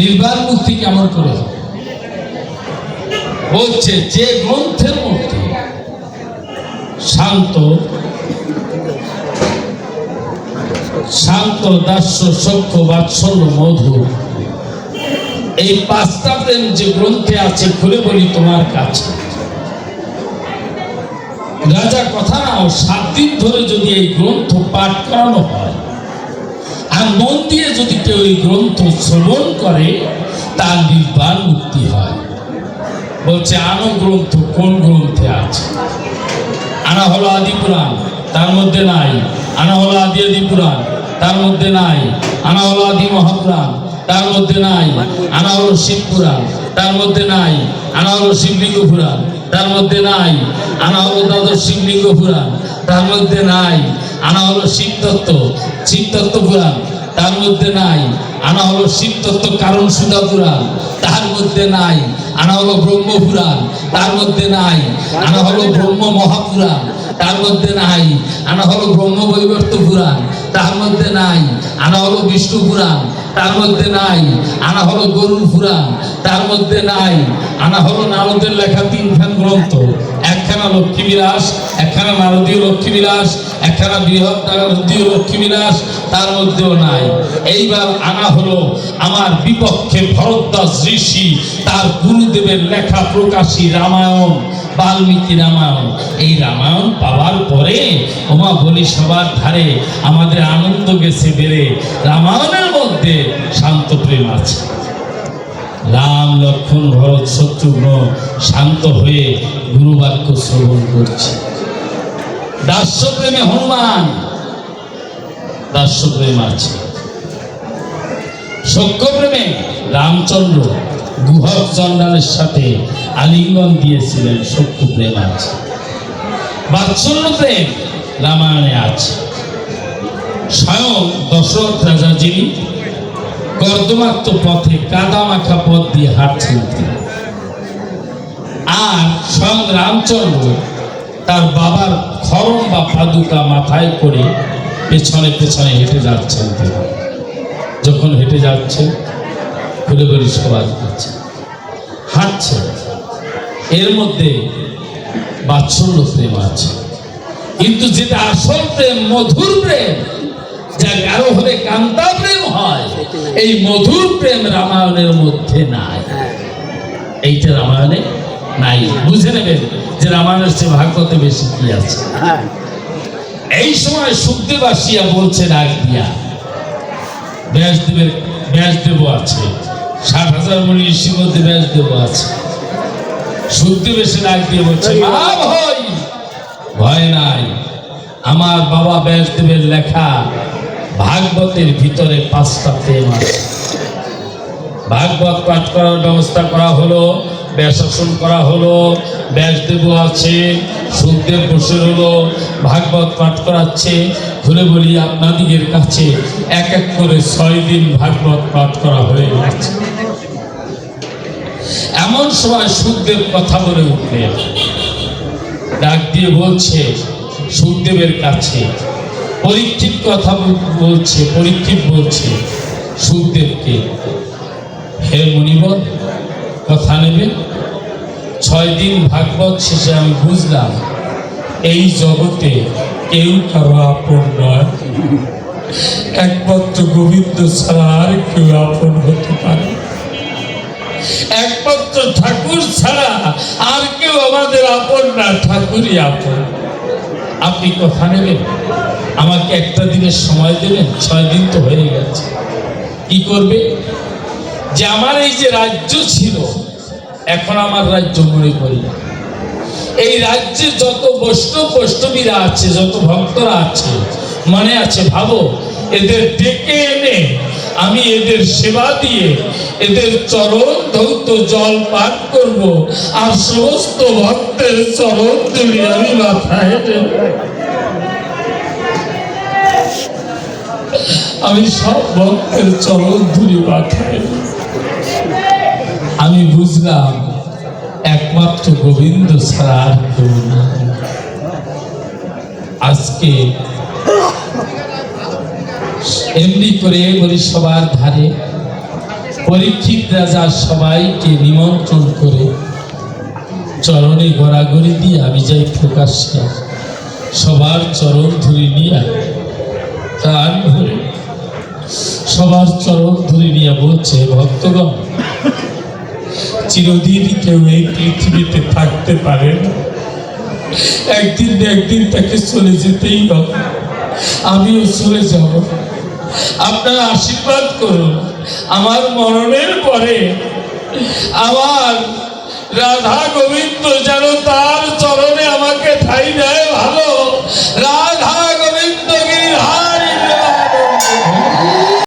নির্বাণ মুক্তি কেমন করে? বলছে, যে গ্রন্থের মধ্যে শান্ত শান্ত, দাস্য সভ্য বাৎসল্য মধু এই পাঁচটা প্রেম যে গ্রন্থে আছে, খুলে বলি তোমার কাছে রাজা কথা নাও, সাত দিন ধরে যদি এই গ্রন্থ পাঠ করানো হয় মন দিয়ে যদি কেউ এই গ্রন্থ শ্রবণ করে, তার নির্বাণ মুক্তি হয়। বলছে, আনো গ্রন্থ, কোন গ্রন্থে আছে? আনা হলো আদি পুরাণ, তার মধ্যে নাই। আনা হলো আদি আদি পুরাণ, তার মধ্যে নাই। আনা হলো আদি মহাপুরাণ, তার মধ্যে নাই। আনা হলো শিব পুরাণ, তার মধ্যে নাই। আনা হলো শিবলিঙ্গ পুরাণ, তার মধ্যে নাই। আনা হলো দ্বাদশ শিবলিঙ্গ পুরাণ, তার মধ্যে নাই। আনা হলো শিব তত্ত্ব শিব তত্ত্ব পুরাণ তার মধ্যে নাই। আনা হলো শিব তত্ত্ব কারণ সুদা পুরাণ। তার মধ্যে নাই। আনা হলো ব্রহ্ম পুরাণ। তার মধ্যে নাই। আনা হলো ব্রহ্ম মহাপুরাণ। তার মধ্যে নাই। আনা হলো ব্রহ্ম বৈবর্ত পুরাণ। তার মধ্যে নাই। আনা হলো বিষ্ণু পুরাণ। তার মধ্যে নাই, আনা হলো গরুর পুরাণ তার মধ্যে নাই, আনা হলো নারদের লেখা তিনখান গ্রন্থ। একখানা লক্ষ্মী বিলাস, একখানা নারদীয় লক্ষ্মী বিলাস, একখানা বৃহৎ নারদীয় লক্ষ্মী বিলাস, তার মধ্যেও নাই। এইবার আনা হলো আমার বিপক্ষে ভরদ্বাজ ঋষি, তার গুরুদেবের লেখা প্রকাশী রামায়ণ। বাল্মীকি রামায়ণ। এই রামায়ণ পাওয়ার পরে ওমা বলি সবার ধারে আমাদের আনন্দ গেছে বেড়ে। রামায়ণের মধ্যে শান্ত প্রেম আছে। রাম লক্ষ্মণ ভরত শত্রুঘ্ন শান্ত হয়ে গুরুবাক্য শ্রবণ করছে। দাস্য প্রেমে হনুমান। দাস্য প্রেম আছে। সখ্য প্রেমে রামচন্দ্র গুহক চন্ডালের সাথে আলিঙ্গন দিয়েছিলেন সখ্য প্রেম আছে। বাৎসল্য প্রেম রামায়ণে আছে। স্বয়ং দশরথ রাজা যিনি কর্দমাক্ত পথে কাদা মাখা পথ দিয়ে হাঁটছেন তিনি। আর স্বয়ং রামচন্দ্র তার বাবার খরম বা পাদুকা মাথায় করে পেছনে পেছনে হেঁটে যাচ্ছেন তিনি। যখন হেঁটে যাচ্ছে খুলে বলি সবাই করছে হাঁটছে এর মধ্যে বাৎসল্য প্রেম আছে। কিন্তু যেটা আসল প্রেম মধুর প্রেম যা গাঢ় হলে কান্তা প্রেম হয় এই মধুর প্রেম রামায়ণের মধ্যে নাই। এইটা রামায়ণে নাই। বুঝে নেবেন যে রামায়ণের চেয়ে ভাগবতে বেশি কি আছে। হ্যাঁ। এই সময় সুখদেব আসিয়া বলছে ডাক দিয়া। ব্যাসদেবের ব্যাসদেব আছে। ষাট হাজার মণি মধ্যে ব্যাসদেব আছে। সুখদেব বেশি ডাক দিয়ে বলছে ভয় ভয় নাই। আমার বাবা ব্যাসদেবের লেখা ভাগবতের ভিতরে পাঁচটা প্রেম আছে। ভাগবত পাঠ করার ব্যবস্থা করা হলো, ব্যাসাসন করা হলো ব্যাসদেব আছে, সুখদেব বসে হলো, ভাগবত পাঠ করাচ্ছে। খুলে বলি আপনাদিগের কাছে এক এক করে ছয় দিন ভাগবত পাঠ করা হয়ে গেছে। এমন সময় সুখদেব কথা বলে উঠলেন ডাক দিয়ে বলছে, সুখদেবের কাছে। পরীক্ষিত কথা বলছে, পরীক্ষিত বলছে সুখদেবকে। হে মুনিবর কথা নেবে? ছয় দিন ভাগবত শেষে আমি বুঝলাম, এই জগতে কেউ কারও আপন নয়। একমাত্র গোবিন্দ ছাড়া আর কেউ আপন হতে পারে ঠাকুর ছাড়া আর কেউ আমাদের আপন না। ঠাকুরই আপন। আপনি কথা নেবেন? আমাকে একটা দিনের সময় দেবেন? ছয় দিন তো হয়ে গেছে। কি করবে? যে আমার এই যে রাজ্য ছিল, এখন আমার রাজ্য মনে করি। এই রাজ্যে যত বৈষ্ণব বৈষ্ণবীরা আছে, যত ভক্তরা আছে, মনে আছে, ভাবো, এদের ডেকে এনে আমি এদের সেবা দিয়ে এদের চরণ ধৌত জল পান করব, আর সমস্ত ভক্তের চরণ তুলি আমি মাথায় আমি সব ভক্তের চরণ ধুলি মাথায় আমি বুঝলাম একমাত্র গোবিন্দ ছাড়া আর কেউ। আজকে এমনি করে বলি সবার ধারে পরীক্ষিত রাজা সবাইকে নিমন্ত্রণ করে চরণে গড়াগড়ি দিয়ে আমি যাই প্রকাশ্যে সবার চরণ ধরে নিয়ে প্রাণ ভরে। সবার চরণ ধরে নিয়ে বলছে, ভক্তগণ, চিরদিন কেউ এই পৃথিবীতে থাকতে পারে না। একদিন একদিন তাকে চলে যেতেই হবে। আমিও চলে যাব। আপনারা আশীর্বাদ করুন। আমার মরণের পরে আমার রাধা গোবিন্দ যেন তার চরণে আমাকে ঠাই দেয় ভালো।